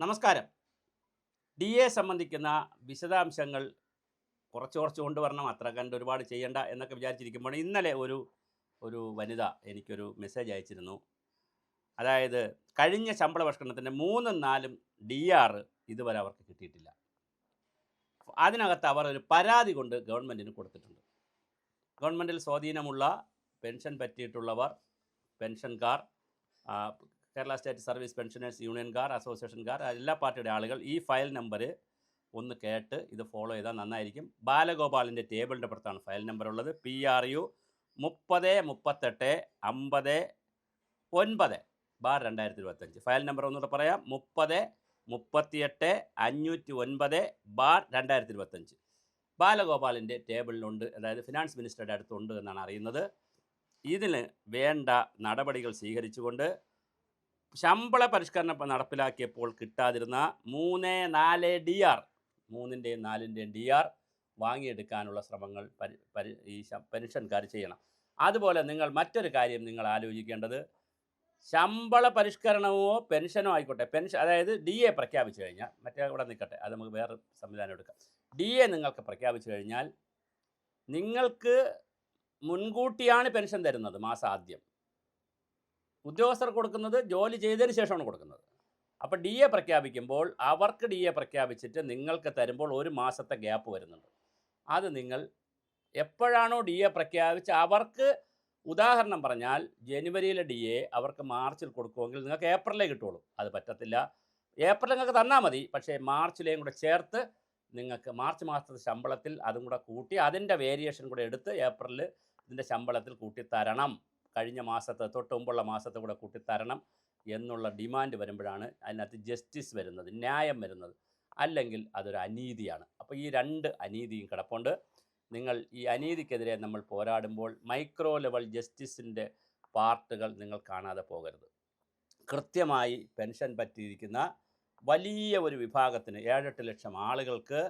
നമസ്കാരം. D A സംബന്ധിക്കുന്ന വിശദാംശങ്ങൾ കുറച്ച് കുറച്ച് കൊണ്ടുവരണം. അത്ര കണ്ട് ഒരുപാട് ചെയ്യണ്ട എന്നൊക്കെ വിചാരിച്ചിരിക്കുമ്പോൾ ഇന്നലെ ഒരു ഒരു വനിത എനിക്കൊരു മെസ്സേജ് അയച്ചിരുന്നു. അതായത് കഴിഞ്ഞ ശമ്പള പരിഷ്കരണത്തിന്റെ മൂന്നും നാലും ഡി ആർ ഇതുവരെ അവർക്ക് കിട്ടിയിട്ടില്ല. അതിനകത്ത് അവർ ഒരു പരാതി കൊണ്ട് ഗവൺമെന്റിന് കൊടുത്തിട്ടുണ്ട്. ഗവൺമെന്റിൽ സ്വാധീനമുള്ള പെൻഷൻ പറ്റിയിട്ടുള്ളവർ പെൻഷൻകാർ കേരള സ്റ്റേറ്റ് സർവീസ് പെൻഷനേഴ്സ് യൂണിയൻകാർ അസോസിയേഷൻകാർ എല്ലാ പാർട്ടിയുടെ ആളുകൾ ഈ ഫയൽ നമ്പർ ഒന്ന് കേട്ട് ഇത് ഫോളോ ചെയ്താൽ നന്നായിരിക്കും. ബാലഗോപാലിന്റെ ടേബിളിന്റെ പുറത്താണ് ഫയൽ നമ്പർ ഉള്ളത്. പി ആർ യു മുപ്പത് മുപ്പത്തെട്ട് അമ്പത് ഒൻപത്. ബാർ രണ്ടായിരത്തി ഇരുപത്തഞ്ച് ഫയൽ നമ്പർ ഒന്നുകൂടെ പറയാം. മുപ്പത് മുപ്പത്തിയെട്ട് അഞ്ഞൂറ്റി ഒൻപത് ബാർ രണ്ടായിരത്തി ഇരുപത്തഞ്ച് ബാലഗോപാലിന്റെ ടേബിളിലുണ്ട് അതായത് ഫിനാൻസ് മിനിസ്റ്ററുടെ അടുത്തുണ്ട് എന്നാണ് അറിയുന്നത്. ഇതിന് വേണ്ട നടപടികൾ സ്വീകരിച്ചുകൊണ്ട് ശമ്പള പരിഷ്കരണം നടപ്പിലാക്കിയപ്പോൾ കിട്ടാതിരുന്ന മൂന്ന് നാല് ഡി ആർ മൂന്നിന്റെയും നാലിന്റെയും ഡി ആർ വാങ്ങിയെടുക്കാനുള്ള ശ്രമങ്ങൾ പരി ഈ പെൻഷൻകാർ ചെയ്യണം. അതുപോലെ നിങ്ങൾ മറ്റൊരു കാര്യം നിങ്ങൾ ആലോചിക്കേണ്ടത് ശമ്പള പരിഷ്കരണമോ പെൻഷനോ ആയിക്കോട്ടെ പെൻഷൻ അതായത് ഡി എ പ്രഖ്യാപിച്ചു കഴിഞ്ഞാൽ മറ്റേ ഇവിടെ നിൽക്കട്ടെ അത് നമുക്ക് വേറെ സംവിധാനം എടുക്കാം. ഡി എ നിങ്ങൾക്ക് പ്രഖ്യാപിച്ചു കഴിഞ്ഞാൽ നിങ്ങൾക്ക് മുൻകൂട്ടിയാണ് പെൻഷൻ തരുന്നത് മാസം ആദ്യം ഉദ്യോഗസ്ഥർ കൊടുക്കുന്നത് ജോലി ചെയ്തതിന് ശേഷമാണ് കൊടുക്കുന്നത്. അപ്പോൾ ഡി എ പ്രഖ്യാപിക്കുമ്പോൾ അവർക്ക് ഡി എ പ്രഖ്യാപിച്ചിട്ട് നിങ്ങൾക്ക് തരുമ്പോൾ ഒരു മാസത്തെ ഗ്യാപ്പ് വരുന്നുണ്ട്. അത് നിങ്ങൾ എപ്പോഴാണോ ഡി എ പ്രഖ്യാപിച്ച് അവർക്ക് ഉദാഹരണം പറഞ്ഞാൽ ജനുവരിയിലെ ഡി എ അവർക്ക് മാർച്ചിൽ കൊടുക്കുമെങ്കിൽ നിങ്ങൾക്ക് ഏപ്രിലേ കിട്ടുള്ളൂ. അത് പറ്റത്തില്ല. ഏപ്രിൽ നിങ്ങൾക്ക് തന്നാൽ മതി. പക്ഷേ മാർച്ചിലേയും കൂടെ ചേർത്ത് നിങ്ങൾക്ക് മാർച്ച് മാസത്തെ ശമ്പളത്തിൽ അതും കൂടെ കൂട്ടി അതിന്റെ വേരിയേഷൻ കൂടെ എടുത്ത് ഏപ്രിലിൽ ഇതിന്റെ ശമ്പളത്തിൽ കൂട്ടി തരണം കഴിഞ്ഞ മാസത്തെ തൊട്ട് മുമ്പുള്ള മാസത്തെ കൂടെ കൂട്ടിത്തരണം എന്നുള്ള ഡിമാൻഡ് വരുമ്പോഴാണ് അതിനകത്ത് ജസ്റ്റിസ് വരുന്നത് ന്യായം വരുന്നത് അല്ലെങ്കിൽ അതൊരു അനീതിയാണ്. അപ്പോൾ ഈ രണ്ട് അനീതിയും കിടപ്പുണ്ട്. നിങ്ങൾ ഈ അനീതിക്കെതിരെ നമ്മൾ പോരാടുമ്പോൾ മൈക്രോ ലെവൽ ജസ്റ്റിസിന്റെ പാർട്ടുകൾ നിങ്ങൾ കാണാതെ പോകരുത്. കൃത്യമായി പെൻഷൻ പറ്റിയിരിക്കുന്ന വലിയ ഒരു വിഭാഗത്തിന് ഏഴെട്ട് ലക്ഷം ആളുകൾക്ക്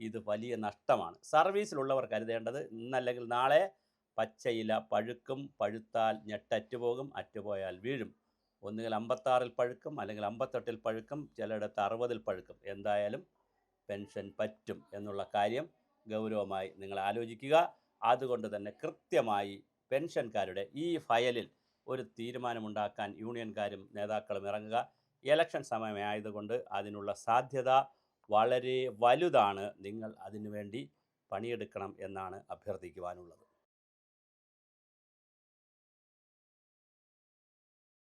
ഇത് വലിയ നഷ്ടമാണ്. സർവീസിലുള്ളവർ കരുതേണ്ടത് ഇന്നല്ലെങ്കിൽ നാളെ പച്ചയില പഴുക്കും പഴുത്താൽ ഞെട്ടറ്റുപോകും അറ്റുപോയാൽ വീഴും. ഒന്നുകിൽ അമ്പത്താറിൽ പഴുക്കും അല്ലെങ്കിൽ അമ്പത്തെട്ടിൽ പഴുക്കും ചിലയിടത്ത് അറുപതിൽ പഴുക്കും. എന്തായാലും പെൻഷൻ പറ്റും എന്നുള്ള കാര്യം ഗൗരവമായി നിങ്ങൾ ആലോചിക്കുക. അതുകൊണ്ട് തന്നെ കൃത്യമായി പെൻഷൻകാരുടെ ഈ ഫയലിൽ ഒരു തീരുമാനമുണ്ടാക്കാൻ യൂണിയൻകാരും നേതാക്കളും ഇറങ്ങുക. ഇലക്ഷൻ സമയമായതുകൊണ്ട് അതിനുള്ള സാധ്യത വളരെ വലുതാണ്. നിങ്ങൾ അതിനുവേണ്ടി പണിയെടുക്കണം എന്നാണ് അഭ്യർത്ഥിക്കുവാനുള്ളത്.